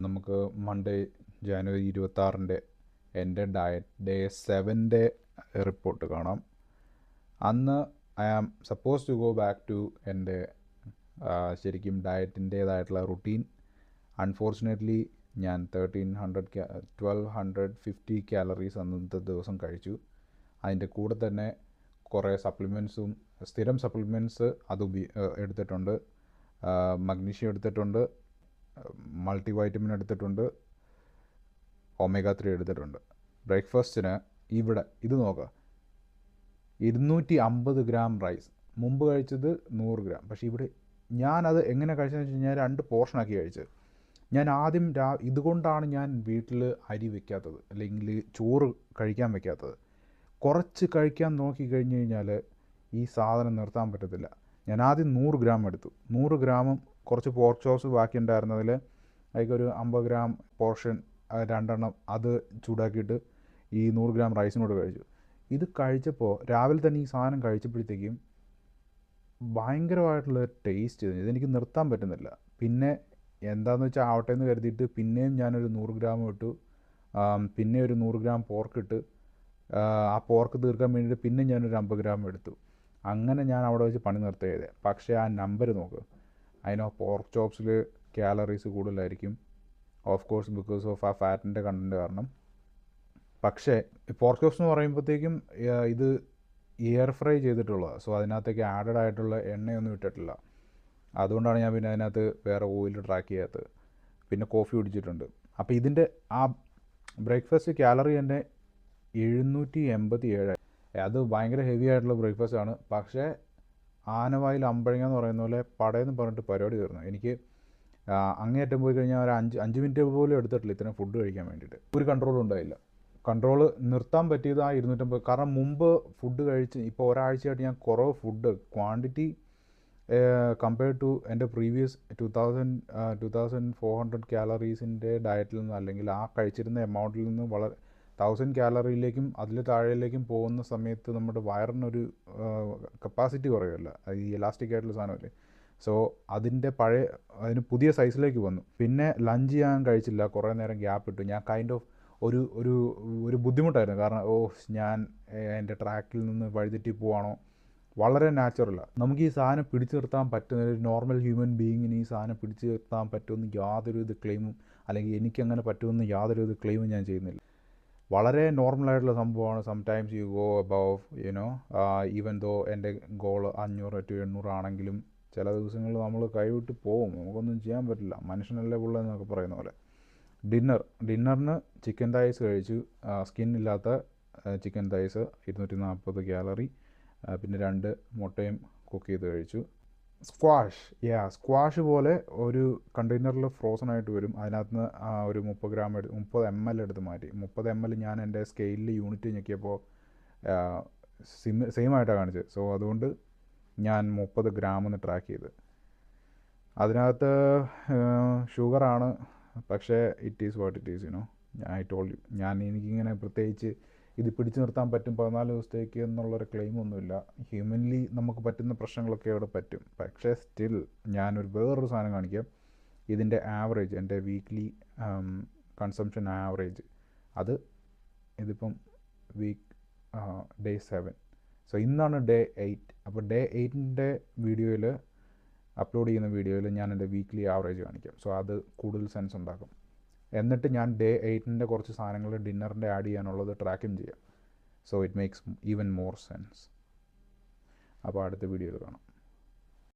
നമുക്ക് മൺഡേ ജാനുവരി ഇരുപത്താറിന്റെ എന്റെ diet day സെവന്റെ report കാണാം. അന്ന് I am suppose to go back to എന്റെ ശരിക്കും ഡയറ്റിന്റേതായിട്ടുള്ള റുട്ടീൻ അൺഫോർച്ചുനേറ്റ്ലി ഞാൻ thirteen hundred twelve hundred fifty calories അന്നത്തെ ദിവസം കഴിച്ചു. അതിന്റെ കൂടെ തന്നെ കുറേ സപ്ലിമെൻസും സ്ഥിരം സപ്ലിമെന്റ്സ് അത് ഉപയോ എടുത്തിട്ടുണ്ട്. മഗ്നീഷ്യം എടുത്തിട്ടുണ്ട്. മൾട്ടി വൈറ്റമിൻ എടുത്തിട്ടുണ്ട്. ഒമേഗ ത്രീ എടുത്തിട്ടുണ്ട്. ബ്രേക്ക്ഫാസ്റ്റിന് ഇവിടെ ഇത് നോക്കുക ഇരുന്നൂറ്റി അമ്പത് ഗ്രാം റൈസ് മുമ്പ് കഴിച്ചത് നൂറ് ഗ്രാം. പക്ഷേ ഇവിടെ ഞാനത് എങ്ങനെ കഴിച്ചതെന്ന് വെച്ച് കഴിഞ്ഞാൽ രണ്ട് പോർഷനാക്കി കഴിച്ചത്. ഞാൻ ആദ്യം രാ ഇതുകൊണ്ടാണ് ഞാൻ വീട്ടിൽ അരി വെക്കാത്തത്. അല്ലെങ്കിൽ ചോറ് കഴിക്കാൻ വെക്കാത്തത്. കുറച്ച് കഴിക്കാൻ നോക്കി കഴിഞ്ഞ് കഴിഞ്ഞാൽ ഈ സാധനം നിർത്താൻ പറ്റത്തില്ല. ഞാൻ ആദ്യം നൂറ് ഗ്രാം എടുത്തു. നൂറ് ഗ്രാമും കുറച്ച് പോർക്ക് ചോപ്സ് ബാക്കി ഉണ്ടായിരുന്നതിൽ അതിലേക്കൊരു അമ്പത് ഗ്രാം പോർഷൻ രണ്ടെണ്ണം അത് ചൂടാക്കിയിട്ട് ഈ നൂറ് ഗ്രാം റൈസിനോട് കഴിച്ചു. ഇത് കഴിച്ചപ്പോൾ രാവിലെ തന്നെ ഈ സാധനം കഴിച്ചപ്പോഴത്തേക്കും ഭയങ്കരമായിട്ടുള്ള ടേസ്റ്റ് ഇതെനിക്ക് നിർത്താൻ പറ്റുന്നില്ല. പിന്നെ എന്താണെന്ന് വെച്ചാൽ ആവട്ടെ എന്ന് കരുതിയിട്ട് പിന്നെയും ഞാനൊരു നൂറ് ഗ്രാം ഇട്ടു. പിന്നെ ഒരു നൂറ് ഗ്രാം പോർക്ക് ഇട്ട് ആ, പോർക്ക് തീർക്കാൻ വേണ്ടിയിട്ട് പിന്നെ ഞാനൊരു അമ്പത് ഗ്രാം എടുത്തു. അങ്ങനെ ഞാൻ അവിടെ വെച്ച് പണി നിർത്തിയത്. പക്ഷേ ആ നമ്പർ നോക്ക്. അതിന് പോർക്ക് ചോപ്സിൽ കാലറീസ് കൂടുതലായിരിക്കും. ഓഫ് കോഴ്സ് ബിക്കോസ് ഓഫ് ആ ഫാറ്റിന്റെ കണ്ടന്റ് കാരണം. പക്ഷേ പോർക്ക് ചോപ്സ് എന്ന് പറയുമ്പോഴത്തേക്കും ഇത് എയർ ഫ്രൈ ചെയ്തിട്ടുള്ളത് സോ അതിനകത്തേക്ക് ആഡഡ് ആയിട്ടുള്ള എണ്ണയൊന്നും ഇട്ടിട്ടില്ല. അതുകൊണ്ടാണ് ഞാൻ പിന്നെ അതിനകത്ത് വേറെ ഓയിൽ ട്രാക്ക് ചെയ്യാത്തത്. പിന്നെ കോഫി കുടിച്ചിട്ടുണ്ട്. അപ്പോൾ ഇതിന്റെ ആ ബ്രേക്ക്ഫാസ്റ്റ് കാലറി തന്നെ എഴുന്നൂറ്റി എൺപത്തി ഏഴ് അത് ഭയങ്കര ഹെവി ആയിട്ടുള്ള ബ്രേക്ക്ഫാസ്റ്റ് ആണ്. പക്ഷേ ആനവായിൽ അമ്പഴങ്ങ എന്ന് പറയുന്ന പോലെ പടയെന്ന് പറഞ്ഞിട്ട് പരിപാടി തീർന്നു. എനിക്ക് അങ്ങേയറ്റം പോയി കഴിഞ്ഞാൽ ഒരു അഞ്ച് അഞ്ച് മിനിറ്റ് പോലും എടുത്തിട്ടില്ല ഇത്രയും ഫുഡ് കഴിക്കാൻ വേണ്ടിയിട്ട്. ഒരു കൺട്രോളും ഉണ്ടായില്ല. കൺട്രോൾ നിർത്താൻ പറ്റിയത് ആ ഇരുന്നൂറ്റമ്പത് കാരണം മുമ്പ് ഫുഡ് കഴിച്ച് ഇപ്പോൾ ഒരാഴ്ചയായിട്ട് ഞാൻ കുറവ് ഫുഡ് ക്വാണ്ടിറ്റി കമ്പയർഡ് ടു എന്റെ previous two thousand two thousand four hundred കാലറീസിന്റെ ഡയറ്റിൽ നിന്ന് അല്ലെങ്കിൽ ആ കഴിച്ചിരുന്ന എമൗണ്ടിൽ നിന്ന് വളരെ തൗസൻഡ് കാലറിയിലേക്കും അതിൽ താഴേലേക്കും പോകുന്ന സമയത്ത് നമ്മുടെ വയറിനൊരു കപ്പാസിറ്റി കുറയുമല്ല. ഈ ഇലാസ്റ്റിക് ആയിട്ടുള്ള സാധനമല്ലേ. സോ അതിന്റെ പഴയ അതിന് പുതിയ സൈസിലേക്ക് വന്നു. പിന്നെ ലഞ്ച് ചെയ്യാൻ കഴിച്ചില്ല. കുറേ നേരം ഗ്യാപ്പ് ഇട്ടു. ഞാൻ കൈൻഡ് ഓഫ് ഒരു ഒരു ഒരു ബുദ്ധിമുട്ടായിരുന്നു. കാരണം ഓ ഞാൻ എന്റെ ട്രാക്കിൽ നിന്ന് വഴിതെറ്റി പോവാണോ? വളരെ നാച്ചുറലാണ് നമുക്ക് ഈ സാധനം പിടിച്ചു നിർത്താൻ പറ്റുന്ന ഒരു നോർമൽ ഹ്യൂമൻ ബീയിങ്ങിന് ഈ സാധനം പിടിച്ചു നിർത്താൻ പറ്റുമെന്ന് യാതൊരു ഇത് ക്ലെയിമും അല്ലെങ്കിൽ എനിക്കങ്ങനെ പറ്റുമെന്ന് യാതൊരു ഇത് ക്ലെയിമും ഞാൻ ചെയ്യുന്നില്ല. വളരെ നോർമലായിട്ടുള്ള സംഭവമാണ്. Sometimes you go above you know even though എന്റെ ഗോൾ അഞ്ഞൂറ് ടു എണ്ണൂറാണെങ്കിലും ചില ദിവസങ്ങളിൽ നമ്മൾ കൈവിട്ട് പോകും. നമുക്കൊന്നും ചെയ്യാൻ പറ്റില്ല. മനുഷ്യനല്ലേ ഉള്ള എന്നൊക്കെ പറയുന്ന പോലെ. ഡിന്നർ ഡിന്നറിന് ചിക്കൻ തൈസ് കഴിച്ചു. സ്കിൻ ഇല്ലാത്ത ചിക്കൻ തൈസ് ഇരുന്നൂറ്റി നാൽപ്പത് കാലറി പിന്നെ രണ്ട് മുട്ടയും കുക്ക് ചെയ്ത് കഴിച്ചു. സ്ക്വാഷ് യാ സ്ക്വാഷ് പോലെ ഒരു കണ്ടെയ്നറിൽ ഫ്രോസൺ ആയിട്ട് വരും. അതിനകത്ത് നിന്ന് ഒരു മുപ്പത് ഗ്രാം എടുത്ത് മുപ്പത് എം എൽ എടുത്ത് മാറ്റി. മുപ്പത് എം എൽ ഞാൻ എന്റെ സ്കെയിലിൽ യൂണിറ്റ് ഞെക്കിയപ്പോൾ സിം സെയിം ആയിട്ടാണ് കാണിച്ചത്. സോ അതുകൊണ്ട് ഞാൻ മുപ്പത് ഗ്രാം എന്ന് ട്രാക്ക് ചെയ്ത്. അതിനകത്ത് ഷുഗറാണ് പക്ഷേ it is what it is you know I told you ഞാൻ എനിക്കിങ്ങനെ പ്രത്യേകിച്ച് ഇത് പിടിച്ചു നിർത്താൻ പറ്റും പതിനാല് ദിവസത്തേക്ക് എന്നുള്ളൊരു ക്ലെയിം ഒന്നുമില്ല. ഹ്യൂമൻലി നമുക്ക് പറ്റുന്ന പ്രശ്നങ്ങളൊക്കെ അവിടെ പറ്റും. പക്ഷേ സ്റ്റിൽ ഞാനൊരു വേറൊരു സാധനം കാണിക്കാം. ഇതിന്റെ ആവറേജ് എന്റെ വീക്ക്ലി കൺസംഷൻ ആവറേജ് അത് ഇതിപ്പം വീക്ക് ഡേ സെവൻ സോ ഇന്നാണ് ഡേ എയ്റ്റ് അപ്പോൾ ഡേ എയ്റ്റിന്റെ വീഡിയോയിൽ അപ്ലോഡ് ചെയ്യുന്ന വീഡിയോയിൽ ഞാൻ എന്റെ വീക്ക്ലി ആവറേജ് കാണിക്കാം. സോ അത് കൂടുതൽ സെൻസ് ഉണ്ടാക്കും. എന്നിട്ട് ഞാൻ ഡേ എയ്റ്റിന്റെ കുറച്ച് സാധനങ്ങൾ ഡിന്നറിന്റെ ആഡ് ചെയ്യാനുള്ളത് ട്രാക്കും ചെയ്യാം. So it makes even more sense അപ്പോൾ അടുത്ത വീഡിയോയിൽ കാണാം.